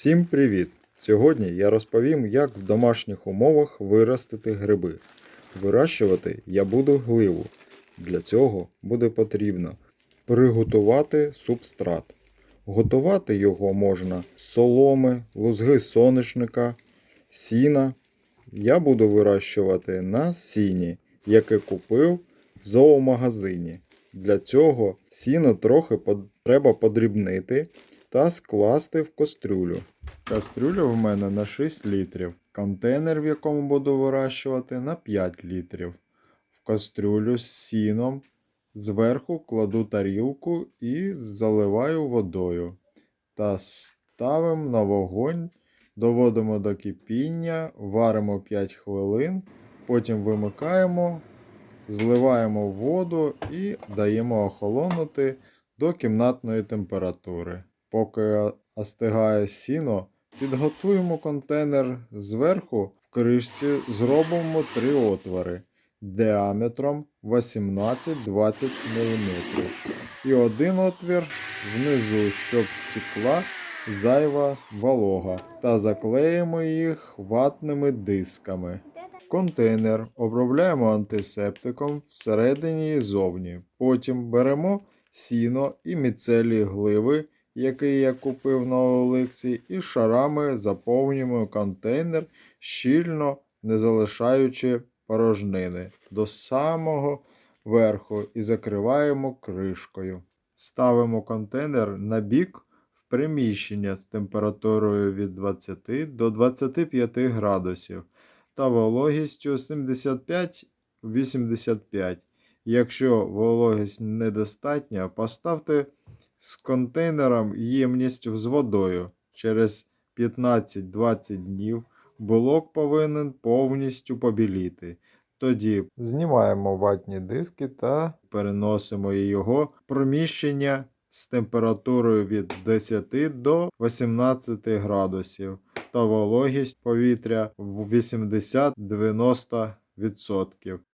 Всім привіт! Сьогодні я розповім, як в домашніх умовах виростити гриби. Вирощувати я буду гливу. Для цього буде потрібно приготувати субстрат. Готувати його можна з соломи, лузги соняшника, сіна. Я буду вирощувати на сіні, яке купив в зоомагазині. Для цього сіно трохи треба подрібнити та скласти в кастрюлю. Кастрюля в мене на 6 літрів. Контейнер, в якому буду вирощувати, на 5 літрів. В кастрюлю з сіном зверху кладу тарілку і заливаю водою. Та ставимо на вогонь, доводимо до кипіння, варимо 5 хвилин, потім вимикаємо, зливаємо воду і даємо охолонути до кімнатної температури. Поки остигає сіно, підготуємо контейнер зверху в кришці, зробимо три отвори діаметром 18-20 мм. І один отвір внизу, щоб стекла зайва волога, та заклеїмо їх ватними дисками. Контейнер обробляємо антисептиком всередині і зовні. Потім беремо сіно і міцелій гливи, який я купив на Олексі, і шарами заповнюємо контейнер щільно, не залишаючи порожнини до самого верху і закриваємо кришкою. Ставимо контейнер на бік в приміщення з температурою від 20 до 25 градусів та вологістю 75-85. Якщо вологість недостатня, поставте з контейнером ємність з водою. Через 15-20 днів блок повинен повністю побіліти. Тоді знімаємо ватні диски та переносимо його в приміщення з температурою від 10 до 18 градусів та вологість повітря в 80-90%.